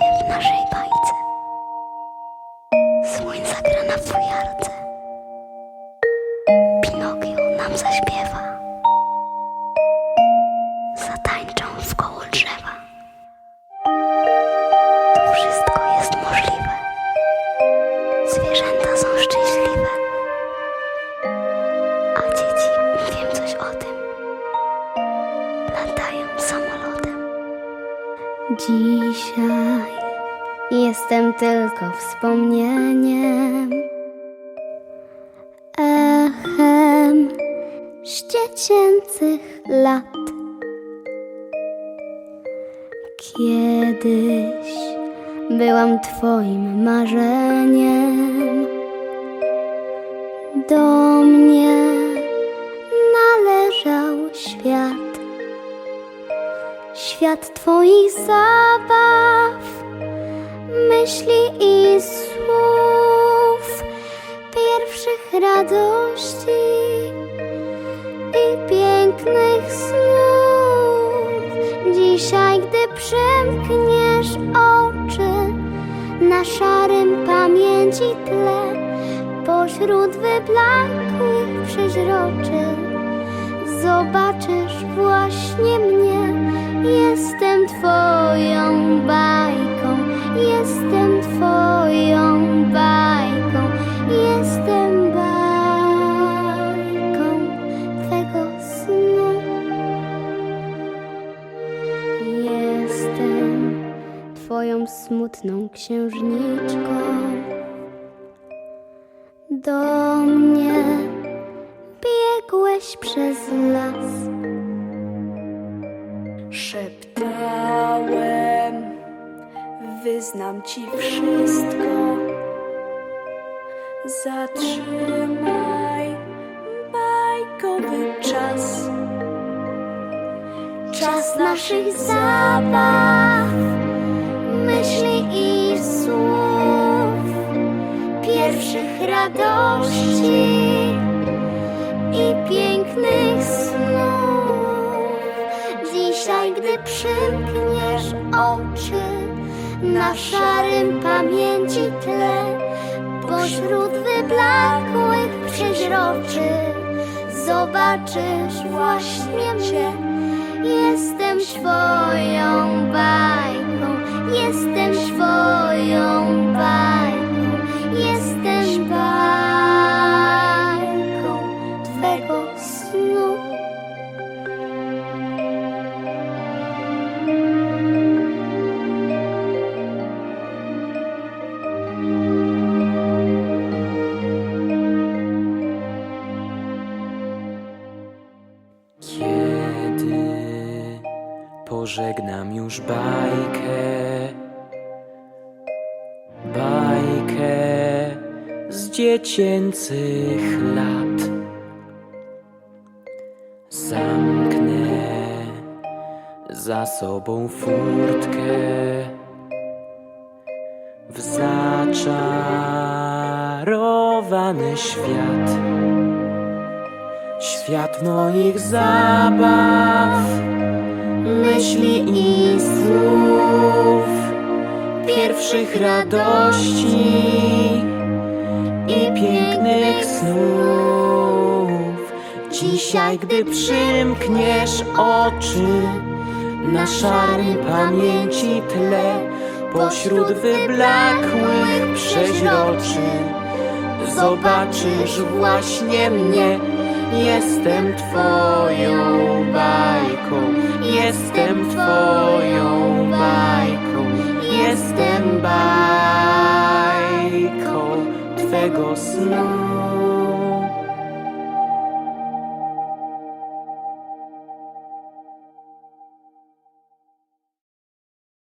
będzie w naszej bajce. Słońce gra na fujarce. Pinokio nam zaśpiewa. Zatańczą w koło drzewa. To wszystko jest możliwe. Zwierzęta są szczęśliwe. A dzieci, wiem coś o tym. Latają samolotem. Dzisiaj jestem tylko wspomnieniem, echem z dziecięcych lat. Kiedyś byłam Twoim marzeniem. Do mnie należał świat. Świat Twoich zabaw, myśli i słów, pierwszych radości i pięknych snów. Dzisiaj, gdy przymkniesz oczy na szarym pamięci tle, pośród wyblakłych przeźroczy, zobaczysz właśnie mnie. Jestem Twoją bajką, jestem Twoją bajką, jestem bajką Twego snu. Jestem Twoją smutną księżniczką. Do przez las. Szeptałem, wyznam ci wszystko. Zatrzymaj bajkowy czas. Czas naszych zabaw, gdy przymkniesz oczy na szarym pamięci tle, pośród wyblakłych przeźroczy, zobaczysz właśnie mnie. Jestem Twoją bajką, jestem Twoją pożegnam już bajkę, bajkę z dziecięcych lat, zamknę za sobą furtkę. W zaczarowany świat. Świat moich zabaw, myśli i słów, pierwszych radości i pięknych snów. Dzisiaj, gdy przymkniesz oczy na szarym pamięci tle, pośród wyblakłych przeźroczy, zobaczysz właśnie mnie. Jestem Twoją bajką, jestem Twoją bajką, jestem bajką Twego snu.